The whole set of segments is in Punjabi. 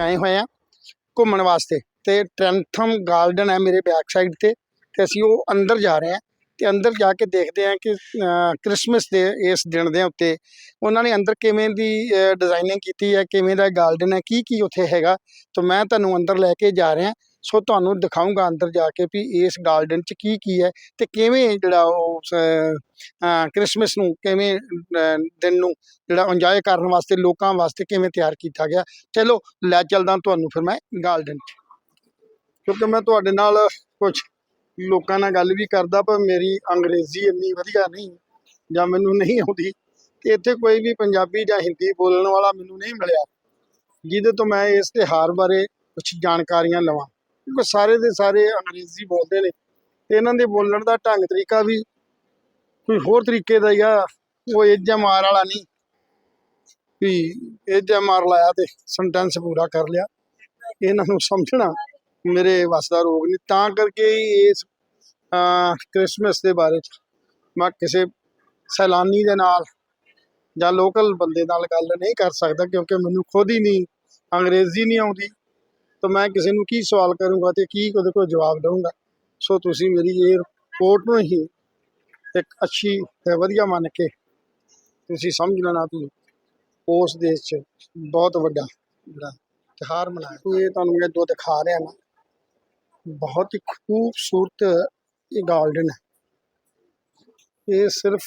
ਆਏ ਹੋਏ ਆ ਘੁੰਮਣ ਵਾਸਤੇ ਤੇ ਟ੍ਰੈਂਥਮ ਗਾਰਡਨ ਹੈ ਮੇਰੇ ਬੈਕ ਸਾਈਡ ਤੇ ਤੇ ਅਸੀਂ ਉਹ ਅੰਦਰ ਜਾ ਰਹੇ ਹਾਂ ਤੇ ਅੰਦਰ ਜਾ ਕੇ ਦੇਖਦੇ ਹਾਂ ਕਿ ਅ, ਕ੍ਰਿਸਮਸ ਦੇ ਇਸ ਦਿਨ ਦੇ ਉੱਤੇ ਉਹਨਾਂ ਨੇ ਅੰਦਰ ਕਿਵੇਂ ਦੀ ਡਿਜ਼ਾਈਨਿੰਗ ਕੀਤੀ ਹੈ ਕਿਵੇਂ ਦਾ ਗਾਰਡਨ ਹੈ ਕੀ ਕੀ ਉੱਥੇ ਹੈਗਾ ਤਾਂ ਮੈਂ ਤੁਹਾਨੂੰ ਅੰਦਰ ਲੈ ਕੇ ਜਾ ਰਿਹਾ ਸੋ ਤੁਹਾਨੂੰ ਦਿਖਾਉਂਗਾ ਅੰਦਰ ਜਾ ਕੇ ਵੀ ਇਸ ਗਾਰਡਨ 'ਚ ਕੀ ਕੀ ਹੈ ਤੇ ਕਿਵੇਂ ਜਿਹੜਾ ਉਹ ਕ੍ਰਿਸਮਸ ਨੂੰ ਕਿਵੇਂ ਦਿਨ ਨੂੰ ਜਿਹੜਾ ਇੰਜੋਏ ਕਰਨ ਵਾਸਤੇ, ਲੋਕਾਂ ਵਾਸਤੇ ਕਿਵੇਂ ਤਿਆਰ ਕੀਤਾ ਗਿਆ। ਚਲੋ, ਲੈ ਚੱਲਦਾ ਤੁਹਾਨੂੰ ਫਿਰ ਮੈਂ ਗਾਰਡਨ 'ਚ। ਕਿਉਂਕਿ ਮੈਂ ਤੁਹਾਡੇ ਨਾਲ ਕੁਝ ਲੋਕਾਂ ਨਾਲ ਗੱਲ ਵੀ ਕਰਦਾ, ਪਰ ਮੇਰੀ ਅੰਗਰੇਜ਼ੀ ਇੰਨੀ ਵਧੀਆ ਨਹੀਂ, ਜਾਂ ਮੈਨੂੰ ਨਹੀਂ ਆਉਂਦੀ। ਤੇ ਇੱਥੇ ਕੋਈ ਵੀ ਪੰਜਾਬੀ ਜਾਂ ਹਿੰਦੀ ਬੋਲਣ ਵਾਲਾ ਮੈਨੂੰ ਨਹੀਂ ਮਿਲਿਆ, ਜਿਹਦੇ ਤੋਂ ਮੈਂ ਇਸ ਤਿਉਹਾਰ ਬਾਰੇ ਕੁਝ ਜਾਣਕਾਰੀਆਂ ਲਵਾਂ। ਕਿਉਂਕਿ ਸਾਰੇ ਦੇ ਸਾਰੇ ਅੰਗਰੇਜ਼ੀ ਬੋਲਦੇ ਨੇ ਤੇ ਇਹਨਾਂ ਦੇ ਬੋਲਣ ਦਾ ਢੰਗ ਤਰੀਕਾ ਵੀ ਕੋਈ ਹੋਰ ਤਰੀਕੇ ਦਾ ਹੀ ਆ। ਉਹ ਇੱਜਾ ਮਾਰ ਵਾਲਾ ਨਹੀਂ ਵੀ ਇੱਜਾ ਮਾਰ ਲਾਇਆ ਤੇ ਸੈਂਟੈਂਸ ਪੂਰਾ ਕਰ ਲਿਆ। ਇਹਨਾਂ ਨੂੰ ਸਮਝਣਾ ਮੇਰੇ ਵੱਸ ਦਾ ਰੋਗ ਨਹੀਂ। ਤਾਂ ਕਰਕੇ ਹੀ ਇਸ ਅਹ, ਕ੍ਰਿਸਮਸ ਦੇ ਬਾਰੇ 'ਚ ਮੈਂ ਕਿਸੇ ਸੈਲਾਨੀ ਦੇ ਨਾਲ ਜਾਂ ਲੋਕਲ ਬੰਦੇ ਨਾਲ ਗੱਲ ਨਹੀਂ ਕਰ ਸਕਦਾ ਕਿਉਂਕਿ ਮੈਨੂੰ ਖੁਦ ਹੀ ਨਹੀਂ ਅੰਗਰੇਜ਼ੀ ਨਹੀਂ ਆਉਂਦੀ। ਤਾਂ ਮੈਂ ਕਿਸੇ ਨੂੰ ਕੀ ਸਵਾਲ ਕਰੂੰਗਾ ਤੇ ਕੀ ਉਹਦੇ ਕੋਲ ਜਵਾਬ ਦਊਂਗਾ। ਸੋ ਤੁਸੀਂ ਮੇਰੀ ਇਹ ਰਿਪੋਰਟ ਨੂੰ ਹੀ ਇੱਕ ਅੱਛੀ ਤੇ ਵਧੀਆ ਮੰਨ ਕੇ ਤੁਸੀਂ ਸਮਝ ਲੈਣਾ ਵੀ ਉਸ ਦੇਸ਼ 'ਚ ਬਹੁਤ ਵੱਡਾ ਜਿਹੜਾ ਤਿਉਹਾਰ ਮਨਾਇਆ ਇਹ ਤੁਹਾਨੂੰ ਮੈਂ ਦੋ ਦਿਖਾ ਰਿਹਾ ਨਾ ਬਹੁਤ ਹੀ ਖੂਬਸੂਰਤ ਇਹ ਗਾਰਡਨ ਹੈ। ਇਹ ਸਿਰਫ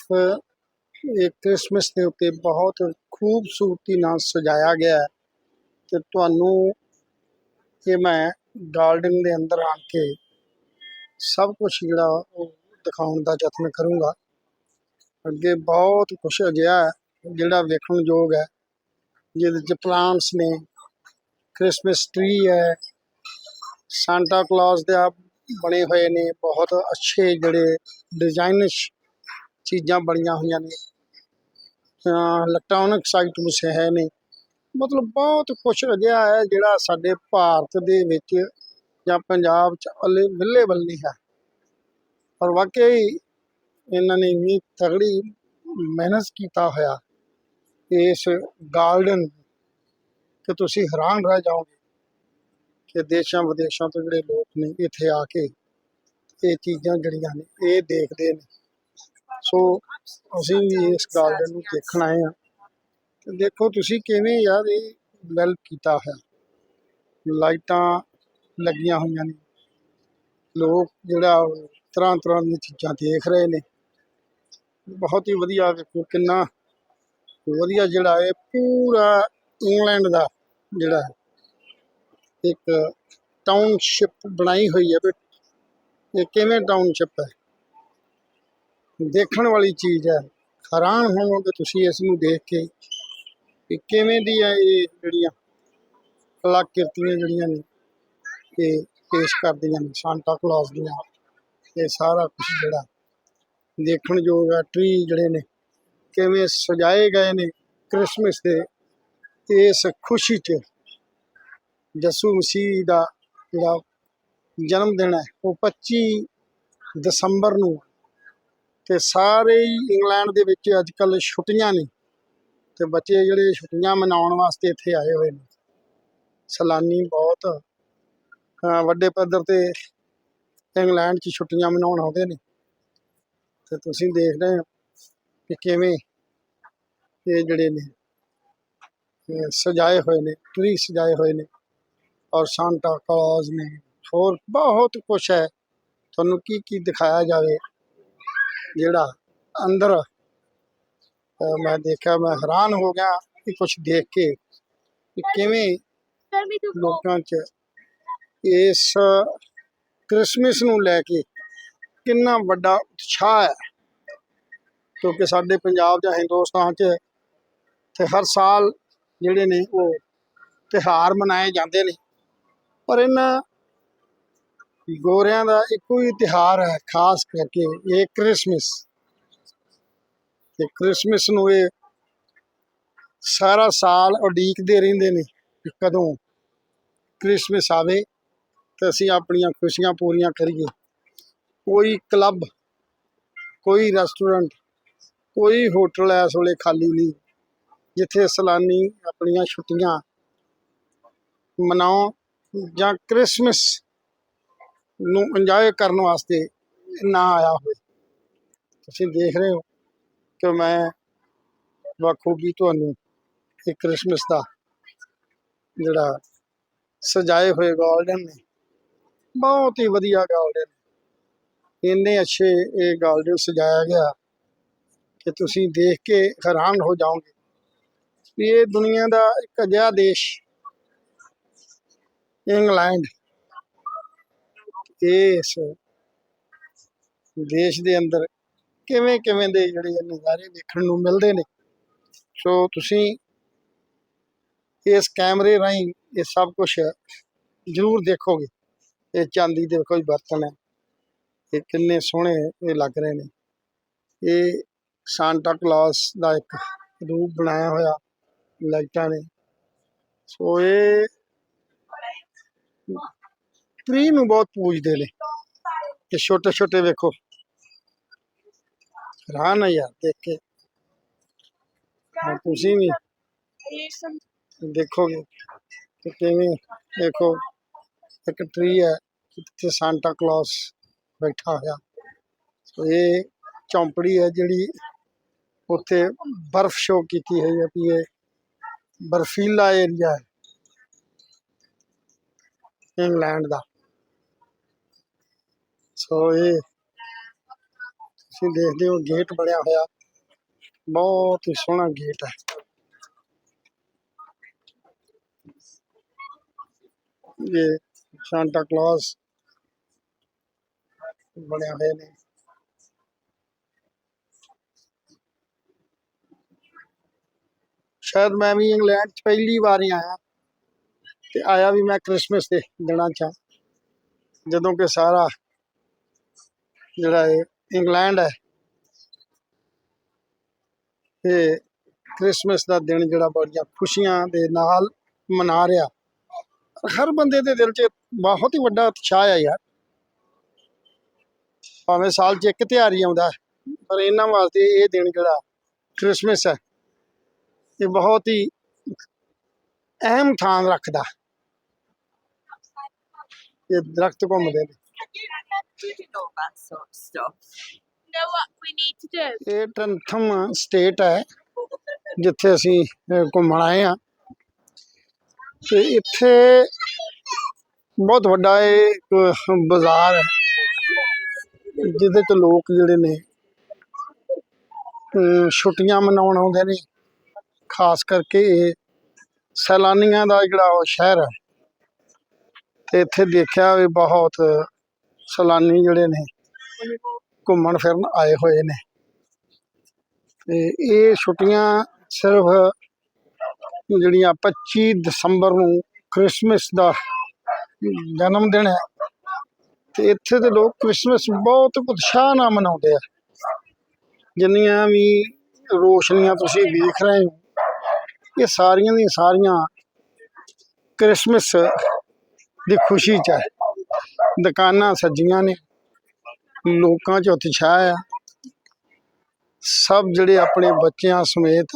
ਇਹ ਕ੍ਰਿਸਮਸ ਦੇ ਉੱਤੇ ਬਹੁਤ ਖੂਬਸੂਰਤੀ ਨਾਲ ਸਜਾਇਆ ਗਿਆ ਹੈ ਤੇ ਤੁਹਾਨੂੰ ਇਹ ਮੈਂ ਗਾਰਡਨ ਦੇ ਅੰਦਰ ਆ ਕੇ ਸਭ ਕੁਝ ਜਿਹੜਾ ਉਹ ਦਿਖਾਉਣ ਦਾ ਯਤਨ ਕਰੂੰਗਾ। ਅੱਗੇ ਬਹੁਤ ਕੁਝ ਅਜਿਹਾ ਜਿਹੜਾ ਵੇਖਣ ਯੋਗ ਹੈ, ਜਿਹਦੇ ਚ ਪਲਾਂਟਸ ਨੇ ਕ੍ਰਿਸਮਸ ਟ੍ਰੀ ਹੈ ਸਾਂਟਾ ਕਲੌਸ ਦੇ ਆ ਬਣੇ ਹੋਏ ਨੇ, ਬਹੁਤ ਅੱਛੇ ਜਿਹੜੇ ਡਿਜ਼ਾਈਨਿਸ਼ ਚੀਜ਼ਾਂ ਬਣੀਆਂ ਹੋਈਆਂ ਨੇ। ਇਲੈਕਟ੍ਰੋਨਿਕ ਆਈਟਮਸ ਹੈ ਨੇ। ਮਤਲਬ ਬਹੁਤ ਖੁਸ਼ ਅਜਿਹਾ ਹੈ ਜਿਹੜਾ ਸਾਡੇ ਭਾਰਤ ਦੇ ਵਿੱਚ ਜਾਂ ਪੰਜਾਬ ਚ ਅਵੇਲੇਬਲ ਨਹੀਂ ਹੈ। ਔਰ ਵਾਕਈ ਇਹਨਾਂ ਨੇ ਇੰਨੀ ਤਗੜੀ ਮਿਹਨਤ ਕੀਤਾ ਹੋਇਆ ਇਸ ਗਾਰਡਨ ਕਿ ਤੁਸੀਂ ਹੈਰਾਨ ਰਹਿ ਜਾਓਗੇ ਕਿ ਦੇਸ਼ਾਂ ਵਿਦੇਸ਼ਾਂ ਤੋਂ ਜਿਹੜੇ ਲੋਕ ਨੇ ਇੱਥੇ ਆ ਕੇ ਇਹ ਚੀਜ਼ਾਂ ਜਿਹੜੀਆਂ ਨੇ ਇਹ ਦੇਖਦੇ ਨੇ। ਸੋ ਅਸੀਂ ਵੀ ਇਸ ਗਾਰਡਨ ਨੂੰ ਦੇਖਣ ਆਏ ਹਾਂ। ਤੇ ਦੇਖੋ, ਤੁਸੀਂ ਕਿਵੇਂ ਯਾਰ ਇਹ ਡਿਵੈਲਪ ਕੀਤਾ ਹੋਇਆ ਲਾਈਟਾਂ ਲੱਗੀਆਂ ਹੋਈਆਂ ਨੇ। ਲੋਕ ਜਿਹੜਾ ਤਰ੍ਹਾਂ ਤਰ੍ਹਾਂ ਦੀਆਂ ਚੀਜ਼ਾਂ ਦੇਖ ਰਹੇ ਨੇ। ਬਹੁਤ ਹੀ ਵਧੀਆ ਵੇਖੋ ਕਿੰਨਾ ਵਧੀਆ ਜਿਹੜਾ ਇਹ ਪੂਰਾ ਇੰਗਲੈਂਡ ਦਾ ਜਿਹੜਾ ਇੱਕ ਟਾਊਨਸ਼ਿਪ ਬਣਾਈ ਹੋਈ ਹੈ ਵੀ ਇਹ ਕਿਵੇਂ ਟਾਊਨਸ਼ਿਪ ਹੈ? ਦੇਖਣ ਵਾਲੀ ਚੀਜ਼ ਹੈ। ਹੈਰਾਨ ਹੋਵੋਗੇ ਤੁਸੀਂ ਇਸ ਨੂੰ ਦੇਖ ਕੇ। ਕਿ ਕਿਵੇਂ ਦੀ ਹੈ ਇਹ ਜਿਹੜੀਆਂ ਕਲਾਕ੍ਰਿਤੀਆਂ ਜਿਹੜੀਆਂ ਨੇ ਇਹ ਪੇਸ਼ ਕਰਦੀਆਂ ਨੇ ਸਾਂਟਾ ਕਲੌਸ ਦੀਆਂ, ਇਹ ਸਾਰਾ ਕੁਝ ਜਿਹੜਾ ਦੇਖਣ ਯੋਗ ਹੈ ਟਰੀ ਜਿਹੜੇ ਨੇ, ਕਿਵੇਂ ਸਜਾਏ ਗਏ ਨੇ ਕ੍ਰਿਸਮਸ ਦੇ, ਇਸ ਖੁਸ਼ੀ 'ਚ ਯਸੂ ਮਸੀਹ ਦਾ ਜਿਹੜਾ ਜਨਮ ਦਿਨ ਹੈ ਉਹ 25 ਦਸੰਬਰ ਨੂੰ, ਤੇ ਸਾਰੇ ਹੀ ਇੰਗਲੈਂਡ ਦੇ ਵਿੱਚ ਅੱਜ ਕੱਲ ਛੁੱਟੀਆਂ ਨੇ। ਤੇ ਬੱਚੇ ਜਿਹੜੇ ਛੁੱਟੀਆਂ ਮਨਾਉਣ ਵਾਸਤੇ ਇੱਥੇ ਆਏ ਹੋਏ ਨੇ। ਸੈਲਾਨੀ ਬਹੁਤ ਵੱਡੇ ਪੱਧਰ ਤੇ ਇੰਗਲੈਂਡ 'ਚ ਛੁੱਟੀਆਂ ਮਨਾਉਣ ਆਉਂਦੇ ਨੇ। ਤੇ ਤੁਸੀਂ ਦੇਖ ਰਹੇ ਹੋ ਕਿ ਕਿਵੇਂ ਇਹ ਜਿਹੜੇ ਨੇ ਸਜਾਏ ਹੋਏ ਨੇ ਟਰੀ ਸਜਾਏ ਹੋਏ ਨੇ ਔਰ ਸਾਂਟਾ ਕਲੌਜ਼ ਨੇ ਹੋਰ ਬਹੁਤ ਕੁਛ ਹੈ। ਤੁਹਾਨੂੰ ਕੀ ਕੀ ਦਿਖਾਇਆ ਜਾਵੇ ਜਿਹੜਾ ਅੰਦਰ ਮੈਂ ਦੇਖਿਆ ਮੈਂ ਹੈਰਾਨ ਹੋ ਗਿਆ ਕਿ ਕੁਛ ਦੇਖ ਕੇ ਕਿ ਕਿਵੇਂ ਲੋਕਾਂ 'ਚ ਇਸ ਕ੍ਰਿਸਮਸ ਨੂੰ ਲੈ ਕੇ ਕਿੰਨਾ ਵੱਡਾ ਉਤਸ਼ਾਹ ਹੈ। ਕਿਉਂਕਿ ਸਾਡੇ ਪੰਜਾਬ ਜਾਂ ਹਿੰਦੁਸਤਾਨ 'ਚ ਤੇ ਹਰ ਸਾਲ ਜਿਹੜੇ ਨੇ ਉਹ ਤਿਉਹਾਰ ਮਨਾਏ ਜਾਂਦੇ ਨੇ। ਪਰ ਇਹਨਾਂ ਗੋਰਿਆਂ ਦਾ ਇੱਕੋ ਹੀ ਤਿਉਹਾਰ ਹੈ ਖਾਸ ਕਰਕੇ ਇਹ ਕ੍ਰਿਸਮਸ। ਤੇ ਕ੍ਰਿਸਮਸ ਨੂੰ ਇਹ ਸਾਰਾ ਸਾਲ ਉਡੀਕਦੇ ਰਹਿੰਦੇ ਨੇ ਕਿ ਕਦੋਂ ਕ੍ਰਿਸਮਸ ਆਵੇ ਤੇ ਅਸੀਂ ਆਪਣੀਆਂ ਖੁਸ਼ੀਆਂ ਪੂਰੀਆਂ ਕਰੀਏ। ਕੋਈ ਕਲੱਬ, ਕੋਈ ਰੈਸਟੋਰੈਂਟ, ਕੋਈ ਹੋਟਲ ਇਸ ਵੇਲੇ ਖਾਲੀ ਨਹੀਂ, ਜਿੱਥੇ ਸੈਲਾਨੀ ਆਪਣੀਆਂ ਛੁੱਟੀਆਂ ਮਨਾਉ ਜਾਂ ਕ੍ਰਿਸਮਸ ਨੂੰ ਇੰਜੋਏ ਕਰਨ ਵਾਸਤੇ ਨਾ ਆਇਆ ਹੋਵੇ। ਤੁਸੀਂ ਦੇਖ ਰਹੇ ਹੋ ਕਿ ਮੈਂ ਬਖੂਬੀ ਤੁਹਾਨੂੰ ਇਹ ਕ੍ਰਿਸਮਸ ਦਾ ਜਿਹੜਾ ਸਜਾਏ ਹੋਏ ਗਾਰਡਨ ਨੇ, ਬਹੁਤ ਹੀ ਵਧੀਆ ਗਾਰਡਨ ਇੰਨੇ ਅੱਛੇ ਇਹ ਗਾਰਡਨ ਸਜਾਇਆ ਗਿਆ ਕਿ ਤੁਸੀਂ ਦੇਖ ਕੇ ਹੈਰਾਨ ਹੋ ਜਾਓਗੇ ਵੀ ਇਹ ਦੁਨੀਆ ਦਾ ਇੱਕ ਅਜਿਹਾ ਦੇਸ਼, ਇੰਗਲੈਂਡ, ਇਸ ਦੇਸ਼ ਦੇ ਅੰਦਰ ਕਿਵੇਂ ਕਿਵੇਂ ਦੇ ਜਿਹੜੇ ਨਜ਼ਾਰੇ ਦੇਖਣ ਨੂੰ ਮਿਲਦੇ ਨੇ? ਸੋ ਤੁਸੀਂ ਇਸ ਕੈਮਰੇ ਰਾਹੀਂ ਇਹ ਸਭ ਕੁਝ ਜ਼ਰੂਰ ਦੇਖੋਗੇ। ਇਹ ਚਾਂਦੀ ਦੇ ਕੋਈ ਬਰਤਨ ਹੈ। ਇਹ ਕਿੰਨੇ ਸੋਹਣੇ ਇਹ ਲੱਗ ਰਹੇ ਨੇ। ਇਹ ਸਾਂਟਾ ਕਲੌਸ ਦਾ ਇੱਕ ਰੂਪ ਬਣਾਇਆ ਹੋਇਆ ਲਾਈਟਾਂ ਨੇ। ਸੋ ਇਹ ਟ੍ਰੀ ਨੂੰ ਬਹੁਤ ਪੂਜਦੇ ਨੇ। ਇਹ ਛੋਟੇ ਛੋਟੇ ਵੇਖੋ। ਹੈਰਾਨ ਆ ਯਾਰ ਦੇਖ ਕੇ। ਹਾਂ, ਤੁਸੀਂ ਵੀ ਦੇਖੋਗੇ ਕਿ ਕਿਵੇਂ ਦੇਖੋ ਇੱਕ ਟ੍ਰੀ ਹੈ ਤੇ ਸਾਂਟਾ ਕਲੌਸ ਬੈਠਾ ਹੋਇਆ। ਸੋ ਇਹ ਚੌਂਪੜੀ ਹੈ ਜਿਹੜੀ ਉੱਥੇ ਬਰਫ਼ ਸ਼ੋ ਕੀਤੀ ਹੋਈ ਹੈ ਵੀ ਇਹ ਬਰਫੀਲਾ ਏਰੀਆ ਹੈ। ਇੰਗਲੈਂਡ ਦਾ। ਸੋ ਇਹ ਤੁਸੀਂ ਦੇਖਦੇ ਹੋ ਗੇਟ ਬਣਿਆ ਹੋਇਆ। ਬਹੁਤ ਹੀ ਸੋਹਣਾ ਗੇਟ ਹੈ। ਇਹ ਸਾਂਟਾ ਕਲੌਸ ਬਣੇ ਹੋਏ ਨੇ। ਸ਼ਾਇਦ ਮੈਂ ਵੀ ਇੰਗਲੈਂਡ 'ਚ ਪਹਿਲੀ ਵਾਰ ਹੀ ਆਇਆ ਤੇ ਆਇਆ ਵੀ ਮੈਂ ਕ੍ਰਿਸਮਸ ਦੇ ਦਿਨਾਂ 'ਚ। ਆ। ਜਦੋਂ ਇੰਗਲੈਂਡ ਹੈ। ਇਹ ਕ੍ਰਿਸਮਸ ਦਾ ਦਿਨ ਜਿਹੜਾ ਬੜੀਆਂ ਖੁਸ਼ੀਆਂ ਦੇ ਨਾਲ ਮਨਾ ਰਿਹਾ। ਹਰ ਬੰਦੇ ਦੇ ਦਿਲ 'ਚ ਬਹੁਤ ਹੀ ਵੱਡਾ ਉਤਸ਼ਾਹ ਹੈ ਯਾਰ। ਭਾਵੇਂ ਸਾਲ 'ਚ ਇੱਕ ਤਿਉਹਾਰ ਹੀ ਆਉਂਦਾ ਪਰ ਇਹਨਾਂ ਵਾਸਤੇ ਇਹ ਦਿਨ ਜਿਹੜਾ ਕ੍ਰਿਸਮਸ ਹੈ, ਇਹ ਬਹੁਤ ਹੀ ਅਹਿਮ ਥਾਂ ਰੱਖਦਾ ਇਹ ਦਰਖਤ ਘੁੰਮਦੇ ਨੇ। Doing all that sort of stuff. You know what we need to do? ਇਹ ਟ੍ਰੈਂਥਮ ਸਟੇਟ ਹੈ ਜਿੱਥੇ ਅਸੀਂ ਅਹ, ਘੁੰਮਣ ਆਏ ਆ ਤੇ ਇੱਥੇ ਬਹੁਤ ਵੱਡਾ ਇਹ ਇੱਕ ਬਾਜ਼ਾਰ ਹੈ ਜਿਹਦੇ ਚ ਲੋਕ ਜਿਹੜੇ ਨੇ ਅਹ, ਛੁੱਟੀਆਂ ਮਨਾਉਣ ਆਉਂਦੇ ਨੇ ਖਾਸ ਕਰਕੇ ਇਹ ਸੈਲਾਨੀਆਂ ਦਾ ਜਿਹੜਾ ਉਹ ਸ਼ਹਿਰ ਹੈ ਤੇ ਇੱਥੇ ਦੇਖਿਆ ਵੀ ਬਹੁਤ ਸੈਲਾਨੀ ਜਿਹੜੇ ਨੇ ਘੁੰਮਣ ਫਿਰਨ ਆਏ ਹੋਏ ਨੇ। ਤੇ ਇਹ ਛੁੱਟੀਆਂ ਸਿਰਫ ਜਿਹੜੀਆਂ 25 ਦਸੰਬਰ ਨੂੰ ਕ੍ਰਿਸਮਸ ਦਾ ਜਨਮ ਦਿਨ ਹੈ। ਤੇ ਇੱਥੇ ਦੇ ਲੋਕ ਕ੍ਰਿਸਮਸ ਬਹੁਤ ਉਤਸ਼ਾਹ ਨਾਲ ਮਨਾਉਂਦੇ ਆ। ਜਿੰਨੀਆਂ ਵੀ ਰੋਸ਼ਨੀਆਂ ਤੁਸੀਂ ਵੇਖ ਰਹੇ ਹੋ, ਇਹ ਸਾਰੀਆਂ ਦੀਆਂ ਸਾਰੀਆਂ ਕ੍ਰਿਸਮਸ ਦੀ ਖੁਸ਼ੀ ਚ ਹੈ। ਦੁਕਾਨਾਂ ਸੱਜੀਆਂ ਨੇ, ਲੋਕਾਂ 'ਚ ਉਤਸ਼ਾਹ ਆ। ਸਭ ਜਿਹੜੇ ਆਪਣੇ ਬੱਚਿਆਂ ਸਮੇਤ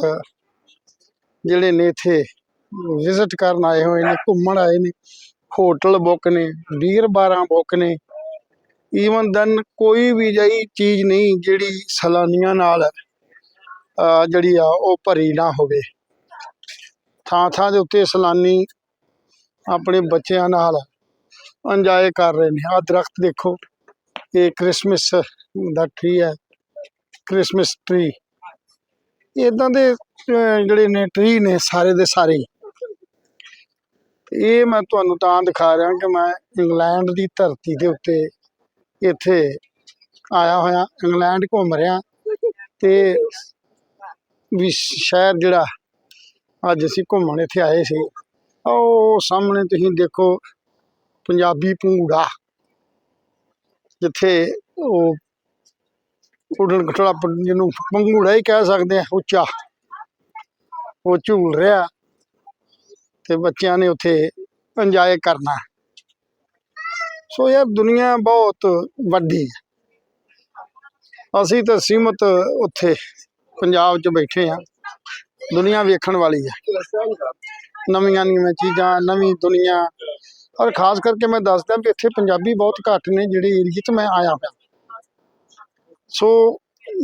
ਜਿਹੜੇ ਨੇ ਇੱਥੇ ਵਿਜ਼ਿਟ ਕਰਨ ਆਏ ਹੋਏ ਨੇ, ਘੁੰਮਣ ਆਏ ਨੇ, ਹੋਟਲ ਬੁੱਕ ਨੇ ਬੀਅਰ ਬਾਰਾਂ ਬੁੱਕ ਨੇ ਈਵਨ ਦਨ ਕੋਈ ਵੀ ਜਿਹੀ ਚੀਜ਼ ਨਹੀਂ ਜਿਹੜੀ ਸੈਲਾਨੀਆਂ ਨਾਲ ਜਿਹੜੀ ਆ ਉਹ ਭਰੀ ਨਾ ਹੋਵੇ। ਥਾਂ ਥਾਂ ਦੇ ਉੱਤੇ ਸੈਲਾਨੀ ਆਪਣੇ ਬੱਚਿਆਂ ਨਾਲ ਇੰਜੋਏ ਕਰ ਰਹੇ ਨੇ। ਆਹ ਦਰਖਤ ਦੇਖੋ, ਇਹ ਕ੍ਰਿਸਮਸ ਦਾ ਟਰੀ ਹੈ, ਕ੍ਰਿਸਮਸ ਟਰੀ ਇਦਾਂ ਦੇ ਜਿਹੜੇ ਨੇ ਟਰੀ ਨੇ ਸਾਰੇ ਦੇ ਸਾਰੇ। ਇਹ ਮੈਂ ਤੁਹਾਨੂੰ ਤਾਂ ਦਿਖਾ ਰਿਹਾ ਕਿ ਮੈਂ ਇੰਗਲੈਂਡ ਦੀ ਧਰਤੀ ਦੇ ਉੱਤੇ ਇੱਥੇ ਆਇਆ ਹੋਇਆ, ਇੰਗਲੈਂਡ ਘੁੰਮ ਰਿਹਾ ਤੇ ਵੀ ਸ਼ਹਿਰ ਜਿਹੜਾ ਅੱਜ ਅਸੀਂ ਘੁੰਮਣ ਇੱਥੇ ਆਏ ਸੀ। ਉਹ ਸਾਹਮਣੇ ਤੁਸੀਂ ਦੇਖੋ ਪੰਜਾਬੀ ਪੰਗੂੜਾ ਜਿੱਥੇ ਉਹ ਉਡਣ ਖਟੋਲਾ ਜਿਹਨੂੰ ਪੰਗੂੜਾ ਹੀ ਕਹਿ ਸਕਦੇ ਆ, ਉੱਚਾ। ਉਹ ਝੂਲ ਰਿਹਾ ਤੇ ਬੱਚਿਆਂ ਨੇ ਉੱਥੇ ਇੰਜੋਏ ਕਰਨਾ। ਸੋ ਇਹ ਦੁਨੀਆ ਬਹੁਤ ਵੱਡੀ ਹੈ। ਅਸੀਂ ਤਾਂ ਸੀਮਤ ਉੱਥੇ ਪੰਜਾਬ 'ਚ ਬੈਠੇ ਆ ਦੁਨੀਆ ਵੇਖਣ ਵਾਲੀ ਹੈ। ਨਵੀਆਂ ਨਵੀਆਂ ਚੀਜ਼ਾਂ, ਨਵੀਂ ਦੁਨੀਆ ਔਰ ਖਾਸ ਕਰਕੇ ਮੈਂ ਦੱਸਦਾ ਵੀ ਇੱਥੇ ਪੰਜਾਬੀ ਬਹੁਤ ਘੱਟ ਨੇ ਜਿਹੜੇ ਏਰੀਏ 'ਚ ਮੈਂ ਆਇਆ ਹੋਇਆ। ਸੋ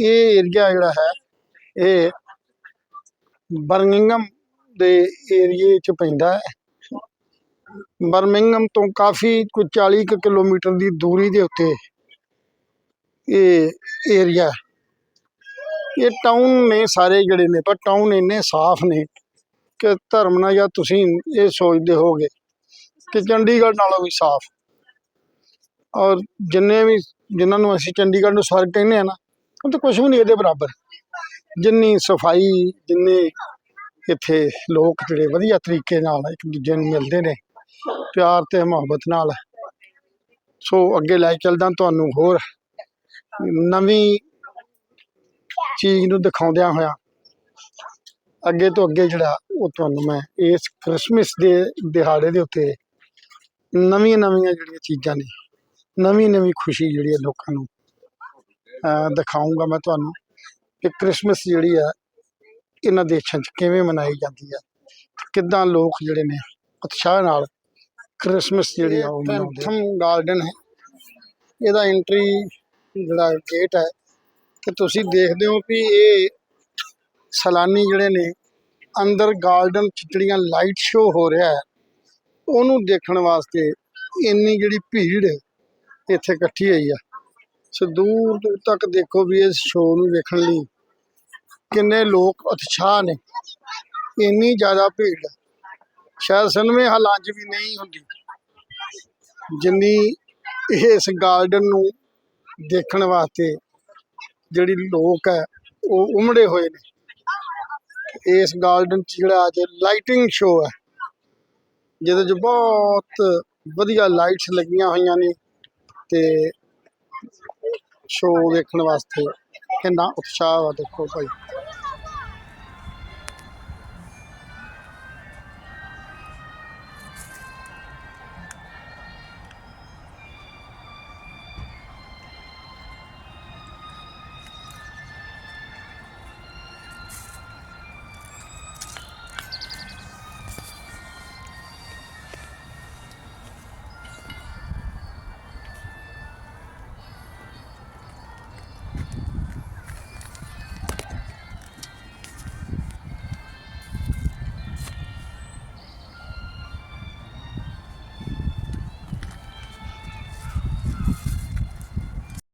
ਇਹ ਏਰੀਆ ਜਿਹੜਾ ਹੈ, ਇਹ ਬਰਮਿੰਗਮ ਦੇ ਏਰੀਏ 'ਚ ਪੈਂਦਾ ਹੈ। ਬਰਮਿੰਗਮ ਤੋਂ ਕਾਫੀ ਕੋਈ 40 ਕੁ ਕਿਲੋਮੀਟਰ ਦੀ ਦੂਰੀ ਦੇ ਉੱਤੇ ਇਹ ਏਰੀਆ ਇਹ ਟਾਊਨ ਨੇ ਸਾਰੇ ਜਿਹੜੇ ਨੇ, ਪਰ ਟਾਊਨ ਇੰਨੇ ਸਾਫ਼ ਨੇ ਕਿ ਧਰਮ ਨਾਲ ਜਾਂ ਤੁਸੀਂ ਇਹ ਸੋਚਦੇ ਹੋਗੇ ਕਿ ਚੰਡੀਗੜ੍ਹ ਨਾਲੋਂ ਵੀ ਸਾਫ਼। ਔਰ ਜਿੰਨੇ ਵੀ ਜਿਨ੍ਹਾਂ ਨੂੰ ਅਸੀਂ ਚੰਡੀਗੜ੍ਹ ਨੂੰ ਸਵਰਗ ਕਹਿੰਦੇ ਆ ਨਾ, ਉਹ ਤਾਂ ਕੁਝ ਵੀ ਨਹੀਂ ਇਹਦੇ ਬਰਾਬਰ। ਜਿੰਨੀ ਸਫ਼ਾਈ, ਜਿੰਨੇ ਇੱਥੇ ਲੋਕ ਜਿਹੜੇ ਵਧੀਆ ਤਰੀਕੇ ਨਾਲ ਇੱਕ ਦੂਜੇ ਨੂੰ ਮਿਲਦੇ ਨੇ, ਪਿਆਰ ਤੇ ਮੁਹੱਬਤ ਨਾਲ। ਸੋ ਅੱਗੇ ਲੈ ਚੱਲਦਾ ਤੁਹਾਨੂੰ ਹੋਰ ਨਵੀਂ ਚੀਜ਼ ਨੂੰ ਦਿਖਾਉਂਦਿਆਂ ਹੋਇਆ, ਅੱਗੇ ਤੋਂ ਅੱਗੇ ਜਿਹੜਾ ਉਹ ਤੁਹਾਨੂੰ ਮੈਂ ਇਸ ਕ੍ਰਿਸਮਸ ਦੇ ਦਿਹਾੜੇ ਦੇ ਉੱਤੇ ਨਵੀਆਂ ਨਵੀਆਂ ਜਿਹੜੀਆਂ ਚੀਜ਼ਾਂ ਨੇ ਨਵੀਂ ਨਵੀਂ ਖੁਸ਼ੀ ਜਿਹੜੀ ਹੈ ਲੋਕਾਂ ਨੂੰ ਅਹ ਦਿਖਾਊਂਗਾ ਮੈਂ ਤੁਹਾਨੂੰ ਕਿ ਕ੍ਰਿਸਮਸ ਜਿਹੜੀ ਹੈ ਇਹਨਾਂ ਦੇਸ਼ਾਂ 'ਚ ਕਿਵੇਂ ਮਨਾਈ ਜਾਂਦੀ ਹੈ ਕਿੱਦਾਂ ਲੋਕ ਜਿਹੜੇ ਨੇ ਉਤਸ਼ਾਹ ਨਾਲ ਕ੍ਰਿਸਮਸ ਜਿਹੜੀ ਆ ਉਹ ਮਨਾਉਂਦੇ ਆ। ਗਾਰਡਨ ਹੈ। ਇਹਦਾ ਐਂਟਰੀ ਜਿਹੜਾ ਗੇਟ ਹੈ ਕਿ ਤੁਸੀਂ ਦੇਖਦੇ ਹੋ ਵੀ ਇਹ ਸੈਲਾਨੀ ਜਿਹੜੇ ਨੇ ਅੰਦਰ ਗਾਰਡਨ 'ਚ ਜਿਹੜੀਆਂ ਲਾਈਟ ਸ਼ੋ ਹੋ ਰਿਹਾ ਹੈ ਉਹਨੂੰ ਦੇਖਣ ਵਾਸਤੇ ਇੰਨੀ ਜਿਹੜੀ ਭੀੜ ਇੱਥੇ ਇਕੱਠੀ ਹੋਈ ਆ। ਸੋ ਦੂਰ ਦੂਰ ਤੱਕ ਦੇਖੋ ਵੀ ਇਸ ਸ਼ੋਅ ਨੂੰ ਵੇਖਣ ਲਈ ਕਿੰਨੇ ਲੋਕ ਉਤਸ਼ਾਹ ਨੇ। ਇੰਨੀ ਜ਼ਿਆਦਾ ਭੀੜ। ਸ਼ਾਇਦ ਸਿਨੇਮੇ ਹਾਲਾਂ 'ਚ ਵੀ ਨਹੀਂ ਹੁੰਦੀ। ਜਿੰਨੀ ਇਸ ਗਾਰਡਨ ਨੂੰ ਦੇਖਣ ਵਾਸਤੇ ਜਿਹੜੀ ਲੋਕ ਹੈ ਉਹ ਉਮੜੇ ਹੋਏ ਨੇ। ਇਸ ਗਾਰਡਨ 'ਚ ਜਿਹੜਾ ਅੱਜ ਲਾਈਟਿੰਗ ਸ਼ੋਅ ਹੈ ਜਿਹਦੇ 'ਚ ਬਹੁਤ ਵਧੀਆ ਲਾਈਟਸ ਲੱਗੀਆਂ ਹੋਈਆਂ ਨੇ ਤੇ ਸ਼ੋਅ ਦੇਖਣ ਵਾਸਤੇ ਕਿੰਨਾ ਉਤਸ਼ਾਹ ਆ ਦੇਖੋ ਭਾਈ।